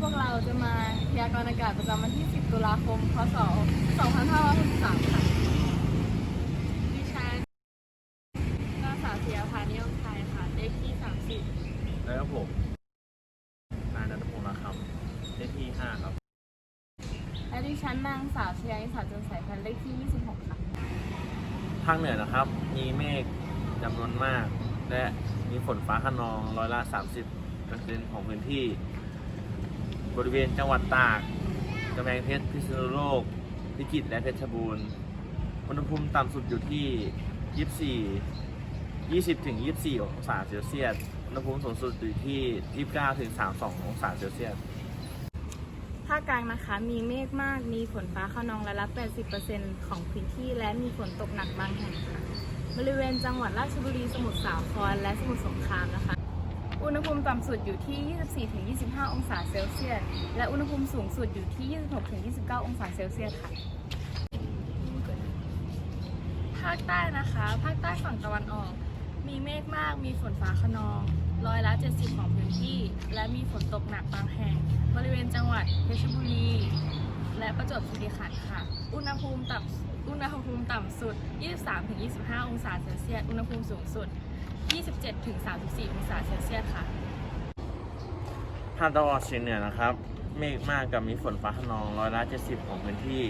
พวกเราจะมาพยากรณ์อากาศประจำวันที่ 10 ตุลาคม พศ 2563 ค่ะดิฉันนางสาวเสียพานิยมไทยค่ะ เลขที่30แล้วก็ผมนายนันทพงศ์นาคำเลขที่ห้าครับและดิฉันนางสาวชยาอิสาจนสายพันธุ์เลขที่ 26 ค่ะ ภาคเหนือนะครับ มีเมฆจำนวนมาก และมีฝนฟ้าขนองร้อยละ 30เปอร์เซ็นต์ของพื้นที่ บริเวณจังหวัดตากกำแพงเพชรพิษณุโลก พิจิตรและเพชรบูรณ์อุณหภูมิต่ำสุดอยู่ที่ 24 20ถึง24 องศาเซลเซียส อุณหภูมิสูงสุดอยู่ที่ 29ถึง32 องศาเซลเซียส ภาคกลางนะคะมีเมฆมาก มีฝนฟ้าขนองร้อยละ80%ของพื้นที่และมีฝนตกหนักบางแห่งค่ะ บริเวณจังหวัดราชบุรี สมุทรสาคร และสมุทรสงครามนะคะ อุณหภูมิต่ำสุดอยู่ที่ 24-25 องศาเซลเซียส และอุณหภูมิสูงสุดอยู่ที่ 26-29 องศาเซลเซียสค่ะ ภาคใต้นะคะ ภาคใต้ฝั่งตะวันออก มีเมฆมาก มีฝนฟ้าขนอง ร้อยละ 70 ของพื้นที่ และมีฝนตกหนักบางแห่ง บริเวณจังหวัดเพชรบุรี และประจวบคีรีขันธ์ค่ะ อุณหภูมิต่ำอุณหภูมิต่ำสุด 23-25 องศาเซลเซียส อุณหภูมิสูงสุด 27-34องศาเซลเซียสค่ะ ภาคตะวันออกเฉียงเหนือนะครับ เมฆมากกับมีฝนฟ้าขนองร้อยละ70 ของพื้นที่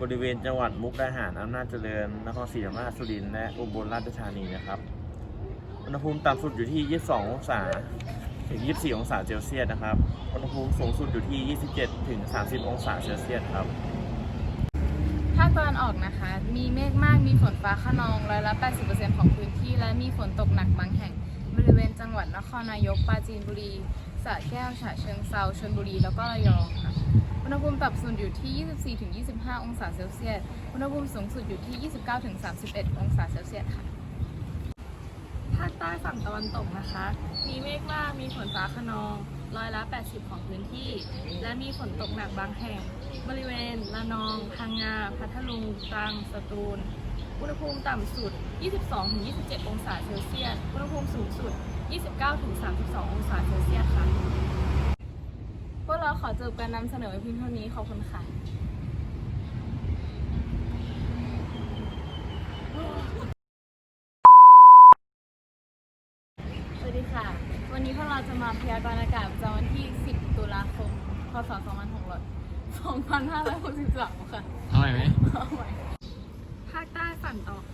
บริเวณจังหวัดมุกดาหารอำนาจเจริญ นครศรีธรรมราชสุรินทร์และอุบลราชธานีนะครับ อุณหภูมิต่ำสุดอยู่ที่ 22 องศาถึง 24 องศาเซลเซียสนะครับ อุณหภูมิสูงสุดอยู่ที่ 27 ถึง 30 องศาเซลเซียสครับ ตะวันออกนะคะ มีเมฆมาก มีฝนฟ้าขนองร้อยละ 80%ของพื้นที่ และมีฝนตกหนักบางแห่ง บริเวณจังหวัดนครนายก ปราจีนบุรี สระแก้ว ฉะเชิงเซาชลบุรี แล้วก็ระยองค่ะ อุณหภูมิต่ำสุดอยู่ที่ 24-25 องศาเซลเซียส อุณหภูมิสูงสุดอยู่ที่ 29-31 องศาเซลเซียสค่ะ ภาคใต้ฝั่งตะวันตกนะคะ มีเมฆมากมีฝนฟ้าขนองร้อยละ 80 ของพื้นที่ และมีฝนตกหนักบางแห่ง บริเวณระนองพังงา พัทลุงตรังสตูล อุณหภูมิต่ำสุด 22-27 องศาเซลเซียส อุณหภูมิสูงสุด 29-32 องศาเซลเซียสค่ะ พวกเราขอจบการนำเสนอว้เพียงเท่านี้ ขอบคุณค่ะ สวัสดี ค่ะ วันนี้พวกเราจะมาพยากรณ์อากาศประจำวันที่ 10 ตุลาคม พศ 2563ค่ะ เอาไหม เอาใหม่ ภาคใต้ฝั่งตะวัน